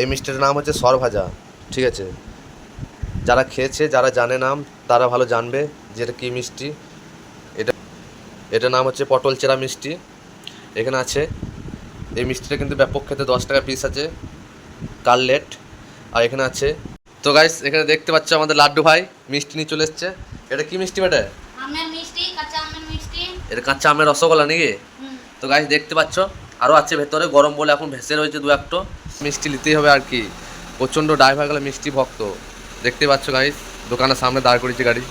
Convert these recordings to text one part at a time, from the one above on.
এই মিষ্টিটার নাম হচ্ছে সরভাজা ঠিক আছে? যারা খেয়েছে যারা জানে নাম তারা ভালো জানবে যে এটা কী মিষ্টি। এটা এটার নাম হচ্ছে পটল চেরা মিষ্টি। এখানে আছে এই মিষ্টিটা কিন্তু ব্যাপক খেতে দশ টাকা পিস আছে কাললেট। আর এখানে আছে তো গাইস এখানে দেখতে পাচ্ছ আমাদের লাড্ডু ভাই মিষ্টি নিয়ে চলে এসছে। এটা কি মিষ্টি বেটা? আমের মিষ্টি কাঁচা আমের মিষ্টি। এটা কাঁচা আমের রসগোল্লা নাকি? তো গাইস দেখতে পাচ্ছ আরও আছে ভেতরে গরম বলে এখন ভেসে রয়েছে দু একটা। মিষ্টি নিতেই হবে আর কি। প্রচণ্ড ড্রাইভার গেলে মিষ্টি ভক্ত। দেখতে পাচ্ছ গাইস দোকানের সামনে দাঁড় করেছে গাড়ি।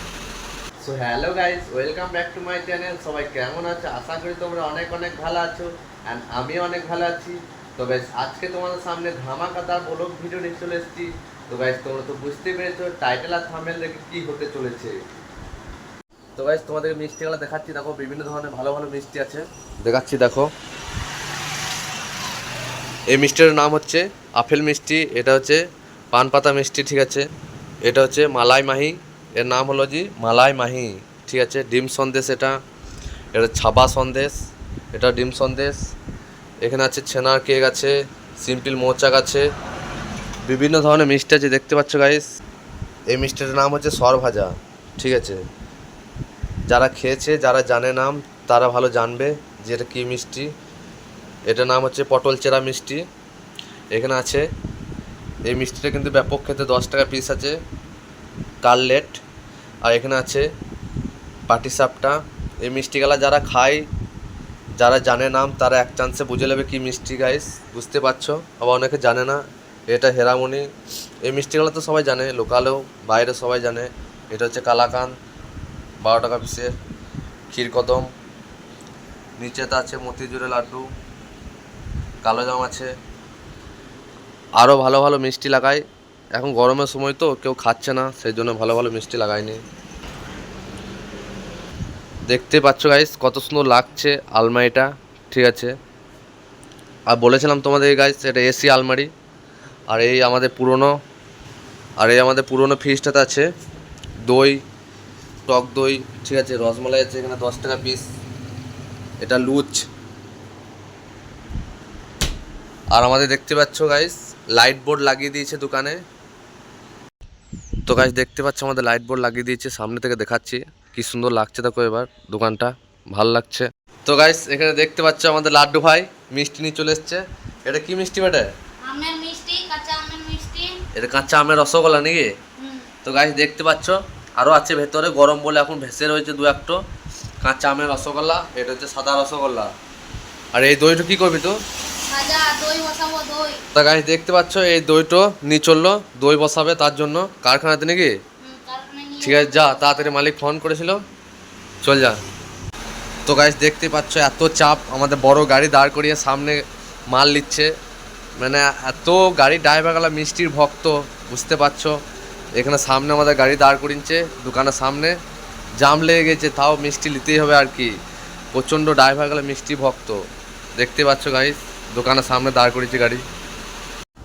So hello guys welcome back to my channel সবাই কেমন আছো? আশা করি তোমরা অনেক অনেক ভালো আছো অ্যান্ড আমিও অনেক ভালো আছি। তো গাইস আজকে তোমাদের সামনে ধামাকাদার ব্লগ ভিডিও নিয়ে চলে এসেছি। তো গাইস তোমরা তো বুঝতে পেরেছ টাইটেল আর থামেল দেখে কি হতে চলেছে। তো গাইস তোমাদেরকে মিষ্টিগুলো দেখাচ্ছি। দেখো বিভিন্ন ধরনের ভালো ভালো মিষ্টি আছে। দেখাচ্ছি দেখো। এই মিষ্টির নাম হচ্ছে আপেল মিষ্টি, এটা হচ্ছে পান পাতা মিষ্টি, ঠিক আছে? এটা হচ্ছে মালাই মাহি, এর নাম হলো জি মালাই মাহি, ঠিক আছে? ডিম সন্দেশ এটা এটা ছাবা সন্দেশ, এটা ডিম সন্দেশ। এখানে আছে ছানার কেক আছে, সিম্পল মৌচাক আছে, বিভিন্ন ধরনের মিষ্টি আছে, দেখতে পাচ্ছ গাইস এই মিষ্টিটার নাম হচ্ছে সরভাজা, ঠিক আছে? যারা খেয়েছে, যারা জানে নাম, তারা ভালো জানবে যে এটা কী মিষ্টি। এটার নাম হচ্ছে পটল চেরা মিষ্টি। এখানে আছে, এই মিষ্টিটা কিন্তু ব্যাপক খেতে দশ টাকা পিস আছে, কাললেট। আর এখানে আছে পাটিসাপটা এই মিষ্টিগুলা যারা খায়, যারা জানে নাম, তারা এক চান্সে বুঝে নেবে কী মিষ্টি গাইস বুঝতে পারছ? আবার অনেকে জানে না, এটা হেরামণি এই মিষ্টিগুলো তো সবাই জানে, লোকালেও, বাইরে সবাই জানে। এটা হচ্ছে কালাকান, বারো টাকা পিসের ক্ষীরকদম। নিচেতে আছে মতিজুরের লাড্ডু। কালো জাম আছে। আরও ভালো ভালো মিষ্টি লাগাই। এখন গরমের সময় তো কেউ খাচ্ছে না সেই জন্য ভালো ভালো মিষ্টি লাগাইনি। দেখতে পাচ্ছ গাইস কত সুন্দর লাগছে আলমারিটা, ঠিক আছে। আর বলেছিলাম তোমাদের গাইস এটা এসি আলমারি। আর এই আমাদের পুরনো, আর এই আমাদের পুরনো ফ্রিজটাতে আছে দই, টক দই, ঠিক আছে, রসমালাই আছে এখানে দশ টাকা পিস এটা লুচ আর আমাদের দেখতে পাচ্ছ গাইস লাইট বোর্ড লাগিয়ে দিয়েছে দোকানে। তো গাইস দেখতে পাচ্ছ আমাদের লাইট বোর্ড লাগিয়ে দিয়েছে সামনে থেকে দেখাচ্ছি। কি সুন্দর লাগছে দেখো এবার দোকানটা ভালো লাগছে। তো গাইস এখানে দেখতে পাচ্ছ আমাদের লাড্ডু ভাই মিষ্টি নিয়ে চলে এসছে। এটা কি মিষ্টি বেটা? আমের মিষ্টি কাঁচা আমের মিষ্টি। এটা কাঁচা আমের রসগোল্লা নাকি? হুম। তো গাইস দেখতে পাচ্ছ আরও আছে ভেতরে গরম বলে এখন ভেসে রয়েছে দু একটা। কাঁচা আমের রসগোল্লা এটা হচ্ছে সাদা রসগোল্লা। আর এই দইটা কি করবি তো তা গাইস দেখতে পাচ্ছ এই দইটো নিয়ে চলল দই বসাবে তার জন্য। কারখানাতে নাকি? ঠিক আছে যা তাড়াতাড়ি মালিক ফোন করেছিল। চল যা। তো গাইস দেখতে পাচ্ছ এত চাপ আমাদের বড় গাড়ি দাঁড় করিয়ে সামনে মাল নিচ্ছে। মানে এত গাড়ি ড্রাইভারগুলা মিষ্টির ভক্ত বুঝতে পারছ? এখানে সামনে আমাদের গাড়ি দাঁড় করিয়েছে দোকানের সামনে। জাম লেগে গেছে তাও মিষ্টি নিতেই হবে আর কি। প্রচণ্ড ড্রাইভারগুলো মিষ্টি ভক্ত। দেখতে পাচ্ছ গাইস? দোকানের সামনে দাঁড় করিয়েছে গাড়ি।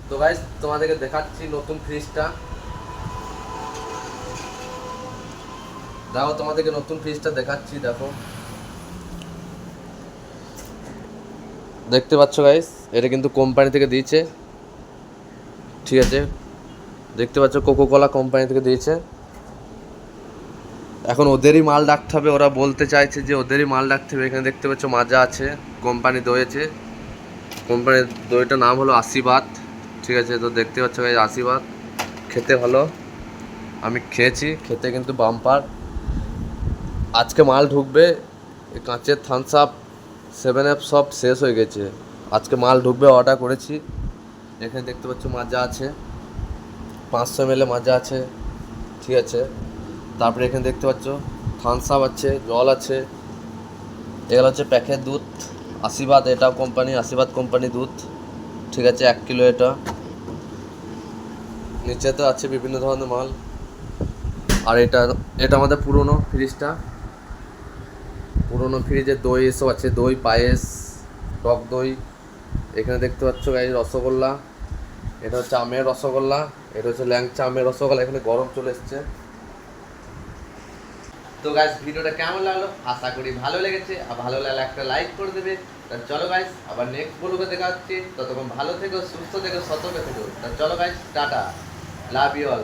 তো গাইস তোমাদেরকে দেখাচ্ছি নতুন ফ্রিজটা দেখো তোমাদেরকে নতুন ফ্রিজটা দেখাচ্ছি, দেখো। দেখতে পাচ্ছ গাইস এটা কিন্তু কোম্পানি থেকে দিয়েছে। ঠিক আছে? দেখতে পাচ্ছ কোকো কোলা কোম্পানি থেকে দিয়েছে। এখন ওদেরই মাল ডাকতে হবে, ওরা বলতে চাইছে যে ওদেরই মাল ডাকতে হবে। এখানে দেখতে পাচ্ছ মাজা আছে কোম্পানি দইয়েছে কোম্পানির দইটার নাম হলো আশীর্বাদ। ঠিক আছে, তো দেখতে পাচ্ছ গাইস আশীর্বাদ। খেতে ভালো। আমি খেয়েছি, খেতে কিন্তু বাম্পার। আজকে মাল ঢুকবে, এই কাঁচের থামস আপ সেভেন আপ সব শেষ হয়ে গেছে। আজকে মাল ঢুকবে অর্ডার করেছি। এখানে দেখতে পাচ্ছ মাজা আছে। পাঁচশো এমএলএ মাজা আছে। ঠিক আছে। তারপরে এখানে দেখতে পাচ্ছ থামস আপ আছে, জল আছে। এগুলো হচ্ছে প্যাকেট দুধ। আশীর্বাদ এটাও কোম্পানি, আশীর্বাদ কোম্পানি দুধ। ঠিক আছে, এক কিলো এটা। নিচে তো আছে বিভিন্ন ধরনের মাল। আর এটা এটা আমাদের পুরনো ফ্রিজটা। পুরনো ফ্রিজে দই এসব আছে। দই, পায়েস, টক দই। এখানে দেখতে পাচ্ছ গাই রসগোল্লা। এটা হচ্ছে আমের রসগোল্লা। এটা হচ্ছে ল্যাংচা আমের রসগোল্লা। এখানে গরম চলে এসছে। তো গাইস ভিডিওটা কেমন লাগল? আশা করি ভালো লেগেছে। আর ভালো লাগলে একটা লাইক করে দেবে। তার চলো গাইস আবার নেক্সট ব্লগে দেখা হচ্ছে। ততক্ষণ ভালো থেকো, সুস্থ থেকো, সতর্ক থেকো। তা চলো guys tata. Love you all